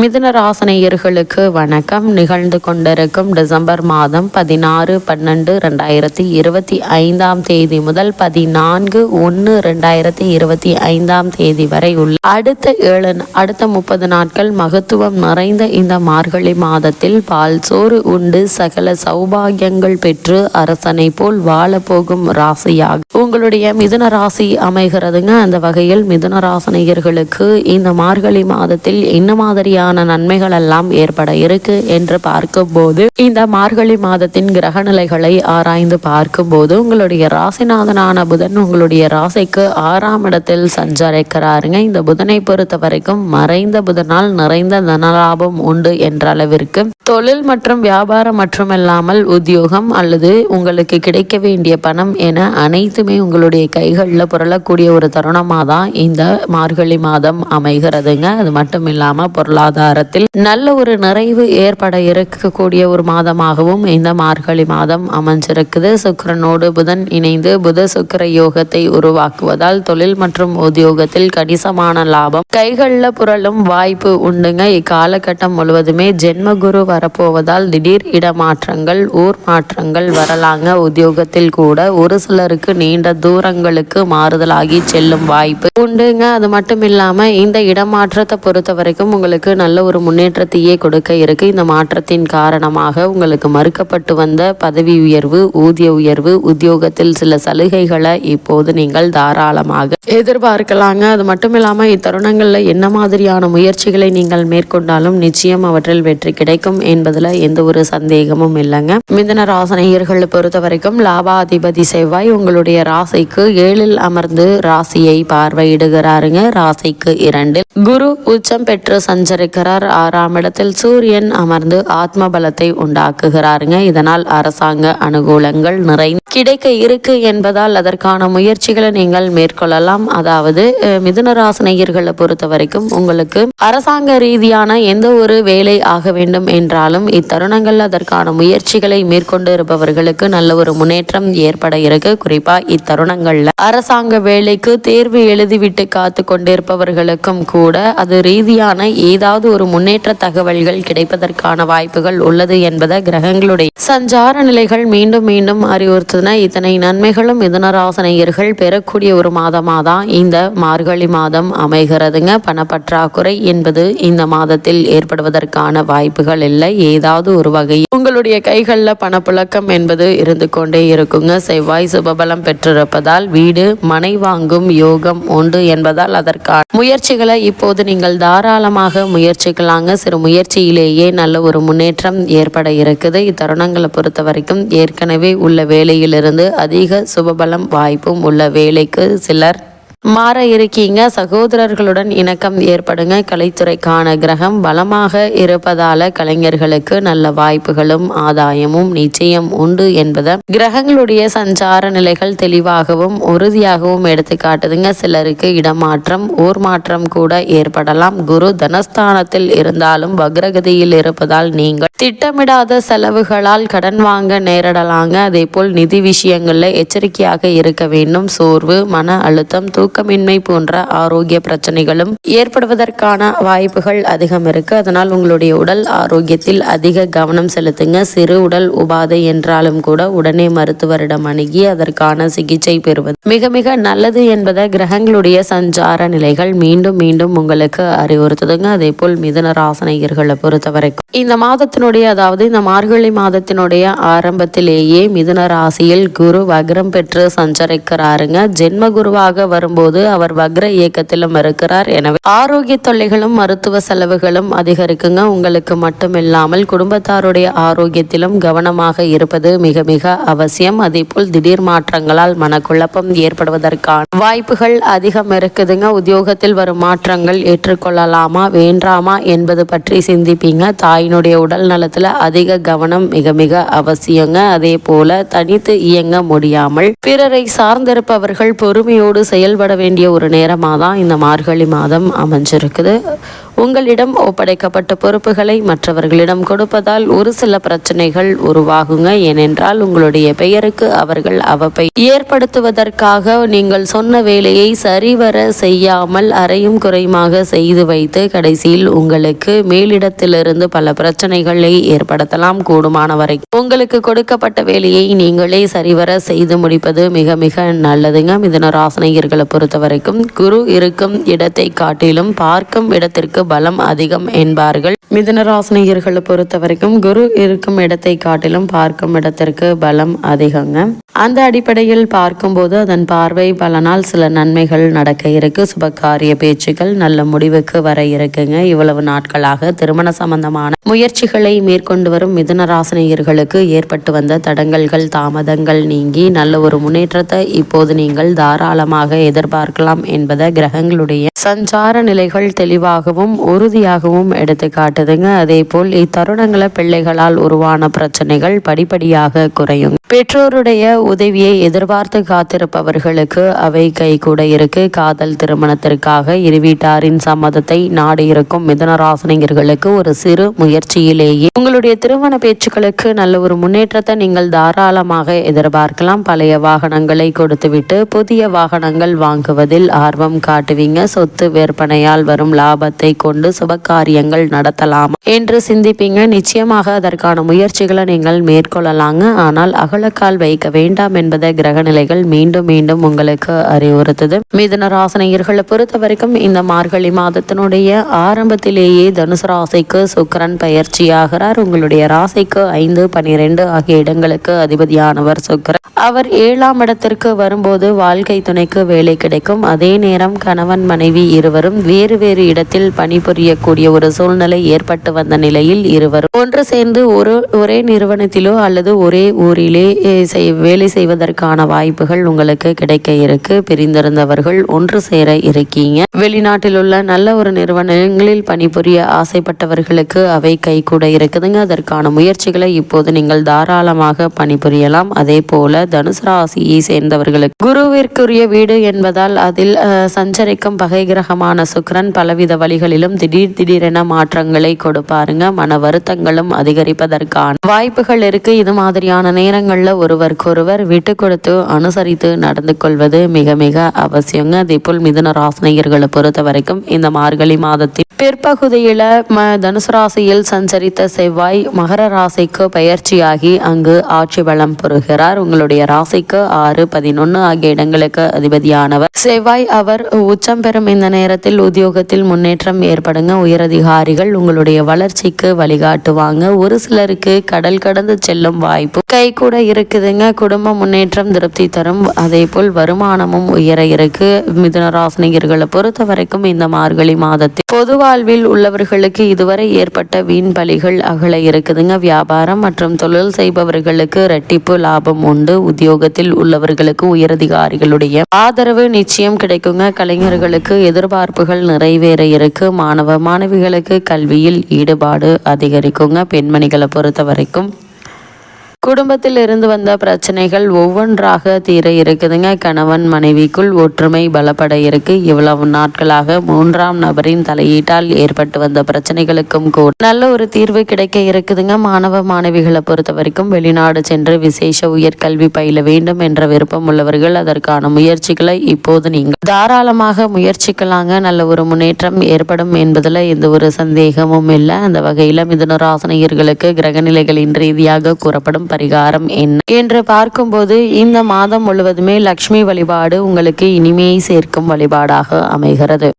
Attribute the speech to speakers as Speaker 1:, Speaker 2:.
Speaker 1: மிதுன ராசனையர்களுக்கு வணக்கம். நிகழ்ந்து கொண்டிருக்கும் டிசம்பர் மாதம் பதினாறு பன்னெண்டு ரெண்டாயிரத்தி இருபத்தி ஐந்தாம் தேதி முதல் பதினான்கு ஒன்று ரெண்டாயிரத்தி இருபத்தி ஐந்தாம் தேதி வரை உள்ள அடுத்த ஏழு அடுத்த முப்பது நாட்கள் மகத்துவம் நிறைந்த இந்த மார்கழி மாதத்தில் பால் சோறு உண்டு. சகல சௌபாகியங்கள் பெற்று அரசனை போல் வாழப்போகும் ராசியாக உங்களுடைய மிதுன ராசி அமைகிறதுங்க. அந்த வகையில் மிதுன ராசனையர்களுக்கு இந்த மார்கழி மாதத்தில் என்ன மாதிரியான நன்மைகள் எல்லாம் ஏற்பட இருக்கு என்று பார்க்கும்போது இந்த மார்கழி மாதத்தின் கிரக நிலைகளை ஆராய்ந்து பார்க்கும்போது உங்களுடைய ராசிநாதனான புதன் உங்களுடைய ராசிக்கு ஆறாம் இடத்தில் சஞ்சரிக்கிறாருங்க. இந்த புதனை பொறுத்த வரைக்கும் மறைந்த புதனால் நிறைந்த தனலாபம் உண்டு என்ற அளவிற்கு தொழில் மற்றும் வியாபாரம் மட்டுமல்லாமல் உத்தியோகம் அல்லது உங்களுக்கு கிடைக்க வேண்டிய பணம் என அனைத்துமே உங்களுடைய கைகளில் புரளக்கூடிய ஒரு தருணமாக தான் இந்த மார்கழி மாதம் அமைகிறதுங்க. அது மட்டும் இல்லாமல் பொருளாதாரத்தில் நல்ல ஒரு நிறைவு ஏற்பட இருக்கக்கூடிய ஒரு மாதமாகவும் இந்த மார்கழி மாதம் அமைஞ்சிருக்குது. சுக்கரனோடு புதன் இணைந்து புத சுக்கர யோகத்தை உருவாக்குவதால் தொழில் மற்றும் உத்தியோகத்தில் கணிசமான லாபம். கைகளில் புரளும் வாய்ப்பு உண்டுங்க. இக்காலகட்டம் முழுவதுமே ஜென்மகுரு வரப்போவதால் திடீர் இடமாற்றங்கள் ஊர் மாற்றங்கள் வரலாங்க. உத்தியோகத்தில் கூட ஒரு சிலருக்கு நீண்ட தூரங்களுக்கு மாறுதலாகி செல்லும் வாய்ப்பு உண்டுங்க. அது மட்டும் இல்லாம இந்த இடமாற்றத்தை பொறுத்த வரைக்கும் உங்களுக்கு நல்ல ஒரு முன்னேற்றத்தையே கொடுக்க இருக்கு. இந்த மாற்றத்தின் காரணமாக உங்களுக்கு மறுக்கப்பட்டு வந்த பதவி உயர்வு ஊதிய உயர்வு உத்தியோகத்தில் சில சலுகைகளை இப்போது நீங்கள் தாராளமாக எதிர்பார்க்கலாங்க. அது மட்டும் இல்லாமல் இத்தருணங்களில் என்ன மாதிரியான முயற்சிகளை நீங்கள் மேற்கொண்டாலும் நிச்சயம் அவற்றில் வெற்றி கிடைக்கும் என்பதில் எந்த ஒரு சந்தேகமும் இல்லைங்க. மிதன ராசனையர்களை பொறுத்த வரைக்கும் லாபாதிபதி செவ்வாய் உங்களுடைய ராசிக்கு ஏழில் அமர்ந்து ராசியை பார்வையிடுகிறாருங்க. ராசிக்கு இரண்டில் குரு உச்சம் பெற்று இருக்கிறார் ஆறாம் இடத்தில் சூரியன் அமர்ந்து ஆத்ம பலத்தை உண்டாக்குகிறாருங்க. இதனால் அரசாங்க அனுகூலங்கள் நிறை கிடைக்க இருக்கு என்பதால் அதற்கான முயற்சிகளை நீங்கள் மேற்கொள்ளலாம். அதாவது அஹ், மிதுன ராசினியர்களை பொறுத்த வரைக்கும் உங்களுக்கு அரசாங்க ரீதியான எந்த ஒரு வேலை ஆக வேண்டும் என்றாலும் இத்தருணங்கள் அதற்கான முயற்சிகளை மேற்கொண்டு இருப்பவர்களுக்கு நல்ல ஒரு முன்னேற்றம் ஏற்பட இருக்கு. குறிப்பா இத்தருணங்கள்ல அரசாங்க வேலைக்கு தேர்வு எழுதிவிட்டு காத்து கொண்டிருப்பவர்களுக்கும் கூட அது ரீதியான ஏதாவது ஒரு முன்னேற்ற தகவல்கள் கிடைப்பதற்கான வாய்ப்புகள் உள்ளது என்பதை கிரகங்களுடைய சஞ்சார நிலைகள் மீண்டும் மீண்டும் அறிவுறுத்தின இத்தனை நன்மைகளும் மிதனராசனையர்கள் பெறக்கூடிய ஒரு மாதமாக தான் இந்த மார்கழி மாதம் அமைகிறதுங்க. பணப்பற்றாக்குறை என்பது இந்த மாதத்தில் ஏற்படுவதற்கான வாய்ப்புகள் இல்லை. ஏதாவது ஒரு வகை உங்களுடைய கைகளில் பணப்புழக்கம் என்பது இருந்து கொண்டே இருக்குங்க. செவ்வாய் சுபபலம் பெற்றிருப்பதால் வீடு மனை வாங்கும் யோகம் உண்டு என்பதால் அதற்கான முயற்சிகளை இப்போது நீங்கள் தாராளமாக முயற்சிக்கலாங்க. சிறு முயற்சியிலேயே நல்ல ஒரு முன்னேற்றம் ஏற்பட இருக்குது. இத்தருணங்களை பொறுத்த வரைக்கும் ஏற்கனவே உள்ள வேலையிலிருந்து அதிக சுபபலம் வாய்ப்பும் உள்ள வேலைக்கு சிலர் மாற இருக்கீங்க. சகோதரர்களுடன் இணக்கம் ஏற்படுங்க. கலைத்துறைக்கான கிரகம் பலமாக இருப்பதால கலைஞர்களுக்கு நல்ல வாய்ப்புகளும் ஆதாயமும் நிச்சயம் உண்டு என்பதை கிரகங்களுடைய சஞ்சார நிலைகள் தெளிவாகவும் உறுதியாகவும் எடுத்து காட்டுதுங்க. சிலருக்கு இடமாற்றம் ஊர் மாற்றம் கூட ஏற்படலாம். குரு தனஸ்தானத்தில் இருந்தாலும் வக்ரகதியில் இருப்பதால் நீங்கள் திட்டமிடாத செலவுகளால் கடன் வாங்க நேரிடலாங்க. அதே போல் நிதி விஷயங்கள்ல எச்சரிக்கையாக இருக்க வேண்டும். சோர்வு மன அழுத்தம் தூக்கமின்மை போன்ற ஆரோக்கிய பிரச்சனைகளும் ஏற்படுவதற்கான வாய்ப்புகள் அதிகம் இருக்கு. அதனால் உங்களுடைய உடல் ஆரோக்கியத்தில் அதிக கவனம் செலுத்துங்க. சிறு உடல் உபாதை என்றாலும் கூட உடனே மருத்துவரிடம் அணுகி அதற்கான சிகிச்சை பெறுவது மிக மிக நல்லது என்பதை கிரகங்களுடைய சஞ்சார நிலைகள் மீண்டும் மீண்டும் உங்களுக்கு அறிவுறுத்துதுங்க. அதே போல் மிதன ராசனையர்களை பொறுத்த வரைக்கும் இந்த மாதத்தினுடைய அதாவது இந்த மார்கழி மாதத்தினுடைய ஆரம்பத்திலேயே மிதுன ராசியில் குரு வக்ரம் பெற்று சஞ்சரிக்கிறாருங்க. ஜென்ம குருவாக வரும்போது அவர் வக்ர இயக்கத்திலும் இருக்கிறார் எனவே ஆரோக்கிய தொல்லைகளும் மருத்துவ செலவுகளும் அதிகரிக்குங்க. உங்களுக்கு மட்டுமில்லாமல் குடும்பத்தாருடைய ஆரோக்கியத்திலும் கவனமாக இருப்பது மிக மிக அவசியம். அதே போல் திடீர் மாற்றங்களால் மனக்குழப்பம் ஏற்படுவதற்கான வாய்ப்புகள் அதிகம் இருக்குதுங்க. உத்தியோகத்தில் வரும் மாற்றங்கள் ஏற்றுக்கொள்ளலாமா வேண்டாமா என்பது பற்றி சிந்திப்பீங்க. தாயினுடைய உடல் நலத்துல அதிக கவனம் மிக மிக அவசியங்க. அதே போல தனித்து இயங்க முடியாமல் பிறரை சார்ந்திருப்பவர்கள் பொறுமையோடு செயல்பட வேண்டிய ஒரு நேரமாக தான் இந்த மார்கழி மாதம் அமைஞ்சிருக்குது. உங்களிடம் ஒப்படைக்கப்பட்ட பொறுப்புகளை மற்றவர்களிடம் கொடுப்பதால் ஒரு சில பிரச்சனைகள் உருவாகுங்க. ஏனென்றால் உங்களுடைய பெயருக்கு அவர்கள் அவப்பை ஏற்படுத்துவதற்காக நீங்கள் சொன்ன வேலையை சரிவர செய்யாமல் அறையும் குறையுமாக செய்து வைத்து கடைசியில் உங்களுக்கு மேலிடத்திலிருந்து பல பிரச்சனைகளை ஏற்படுத்தலாம். கூடுமான வரை உங்களுக்கு கொடுக்கப்பட்ட வேலையை நீங்களே சரிவர செய்து முடிப்பது மிக மிக நல்லதுங்க. மிதன ராசனையர்களை பொறுத்த வரைக்கும் குரு இருக்கும் இடத்தை காட்டிலும் பார்க்கும் இடத்திற்கு பலம் அதிகம் என்பார்கள். மிதுனராசினியர்களை பொறுத்த வரைக்கும் குரு இருக்கும் இடத்தை காட்டிலும் பார்க்கும் இடத்திற்கு பலம் அதிகங்க. அந்த அடிப்படையில் பார்க்கும்போது அதன் பார்வை பலனால் சில நன்மைகள் நடக்க இருக்கு. சுபகாரிய பேச்சுக்கள் நல்ல முடிவுக்கு வர இருக்குங்க. இவ்வளவு நாட்களாக திருமண சம்பந்தமான முயற்சிகளை மேற்கொண்டு வரும் மிதுனராசினியர்களுக்கு ஏற்பட்டு வந்த தடங்கல்கள் தாமதங்கள் நீங்கி நல்ல ஒரு முன்னேற்றத்தை இப்போது நீங்கள் தாராளமாக எதிர்பார்க்கலாம் என்பதை கிரகங்களுடைய சஞ்சார நிலைகள் தெளிவாகவும் உறுதியாகவும் எடுத்து காட்டுதுங்க. அதே போல் இத்தருணங்களை பிள்ளைகளால் உருவான பிரச்சனைகள் படிப்படியாக குறையும். பெற்றோருடைய உதவியை எதிர்பார்த்து காத்திருப்பவர்களுக்கு அவை கைகூட இருக்கு. காதல் திருமணத்திற்காக இரு வீட்டாரின் சம்மதத்தை நாடு இருக்கும் மிதனராசனிகர்களுக்கு ஒரு சிறு முயற்சியிலேயே. உங்களுடைய திருமண பேச்சுக்களுக்கு நல்ல ஒரு முன்னேற்றத்தை நீங்கள் தாராளமாக எதிர்பார்க்கலாம். பழைய வாகனங்களை கொடுத்துவிட்டு புதிய வாகனங்கள் வாங்குவதில் ஆர்வம் காட்டுவீங்க. சொத்து விற்பனையால் வரும் லாபத்தை கொண்டு சுபகாரியங்கள் நடத்தலாம் என்று சிந்திப்பீங்க. நிச்சயமாக அதற்கான முயற்சிகளை நீங்கள் மேற்கொள்ளலாங்க. ஆனால் அகலக்கால் வைக்க வேண்டாம் என்பதை கிரகநிலைகள் மீண்டும் மீண்டும் உங்களுக்கு அறிவுறுத்துது. மிதுன ராசனையர்களை பொறுத்த வரைக்கும் இந்த மார்கழி மாதத்தினுடைய ஆரம்பத்திலேயே தனுசு ராசிக்கு சுக்கரன் பயிற்சியாகிறார். உங்களுடைய ராசிக்கு ஐந்து பனிரெண்டு ஆகிய இடங்களுக்கு அதிபதியானவர் சுக்கரன். அவர் ஏழாம் இடத்திற்கு வரும்போது வாழ்க்கை துணைக்கு வேலை கிடைக்கும். அதே நேரம் கணவன் மனைவி இருவரும் வேறு வேறு இடத்தில் பணிபுரியக்கூடிய ஒரு சூழ்நிலை ஏற்பட்டு வந்த நிலையில் இருவரும் ஒன்று சேர்ந்து ஒரு ஒரே நிறுவனத்திலோ அல்லது ஒரே ஊரிலே வேலை செய்வதற்கான வாய்ப்புகள் உங்களுக்கு கிடைக்க இருக்கு. பிரிந்திருந்தவர்கள் ஒன்று சேர இருக்கீங்க. வெளிநாட்டில் உள்ள நல்ல ஒரு நிறுவனங்களில் பணிபுரிய ஆசைப்பட்டவர்களுக்கு அவை கை கூட இருக்குதுங்க. அதற்கான முயற்சிகளை இப்போது நீங்கள் தாராளமாக பணிபுரியலாம். அதே போல தனுசு ராசியை சேர்ந்தவர்களுக்கு குருவிற்குரிய வீடு என்பதால் அதில் சஞ்சரிக்கும் பகை கிரகமான சுக்கரன் பலவித வழிகளிலும் திடீர் திடீரென மாற்றங்களை கொடுப்பாருங்க. மன வருத்தங்களும் அதிகரிப்பதற்கான வாய்ப்புகள் இருக்கு. இது மாதிரியான நேரங்களில் ஒருவருக்கொருவர் விட்டு கொடுத்து அனுசரித்து நடந்து கொள்வது மிக மிக அவசியங்க. அதே போல் மிதுன ராசினியர்களை பொறுத்த வரைக்கும் இந்த மார்கழி மாதத்தில் பிற்பகுதியில் ம தனுசு ராசியில் சஞ்சரித்த செவ்வாய் மகர ராசிக்கு பயிற்சியாகி அங்கு ஆட்சி பலம் பெறுகிறார். உங்களுடைய ராசிக்கு ஆறு பதினொன்று ஆகிய இடங்களுக்கு அதிபதியானவர். செவ்வாய் அவர் உச்சம் பெறும் இந்த நேரத்தில் உத்தியோகத்தில் முன்னேற்றம் ஏற்படுங்க. உயரதிகாரிகள் உங்களுடைய வளர்ச்சிக்கு வழிகாட்டுவாங்க. ஒரு சிலருக்கு கடல் கடந்து செல்லும் வாய்ப்பு கை கூட இருக்குதுங்க. குடும்ப முன்னேற்றம் திருப்தி தரும். அதே போல் வருமானமும் உயர இருக்கு. மிதுனராசினியர்களை பொறுத்த வரைக்கும் இந்த மார்கழி மாதத்தில் பொதுவாக வாழ்வில் உள்ளவர்களுக்கு இதுவரை ஏற்பட்ட வீண் பலிகள் அகல இருக்குதுங்க. வியாபாரம் மற்றும் தொழில் செய்பவர்களுக்கு ரெட்டிப்பு லாபம் உண்டு. உத்தியோகத்தில் உள்ளவர்களுக்கு உயரதிகாரிகளுடைய ஆதரவு நிச்சயம் கிடைக்குங்க. கலைஞர்களுக்கு எதிர்பார்ப்புகள் நிறைவேற இருக்கு. மாணவ மாணவிகளுக்கு கல்வியில் ஈடுபாடு அதிகரிக்குங்க. பெண்மணிகளை பொறுத்த வரைக்கும் குடும்பத்தில் இருந்து வந்த பிரச்சனைகள் ஒவ்வொன்றாக தீர இருக்குதுங்க. கணவன் மனைவிக்குள் ஒற்றுமை பலப்பட இருக்கு. இவ்வளவு நாட்களாக மூன்றாம் நபரின் தலையீட்டால் ஏற்பட்டு வந்த பிரச்சனைகளுக்கும் கூட நல்ல ஒரு தீர்வு கிடைக்க இருக்குதுங்க. மாணவ மாணவிகளை பொறுத்த வரைக்கும் வெளிநாடு சென்று விசேஷ உயர்கல்வி பயில வேண்டும் என்ற விருப்பம் உள்ளவர்கள் அதற்கான முயற்சிகளை இப்போது நீங்கள் தாராளமாக முயற்சிக்கலாங்க. நல்ல ஒரு முன்னேற்றம் ஏற்படும் என்பதில் எந்த ஒரு சந்தேகமும் இல்லை. அந்த வகையில் மிதுனராசனையர்களுக்கு கிரகநிலைகளின் ரீதியாக கூறப்படும் பரிகாரம் என்ன? என்று பார்க்கும்போது இந்த மாதம் முழுவதுமே லக்ஷ்மி வழிபாடு உங்களுக்கு இனிமையை சேர்க்கும் வழிபாடாக அமைகிறது.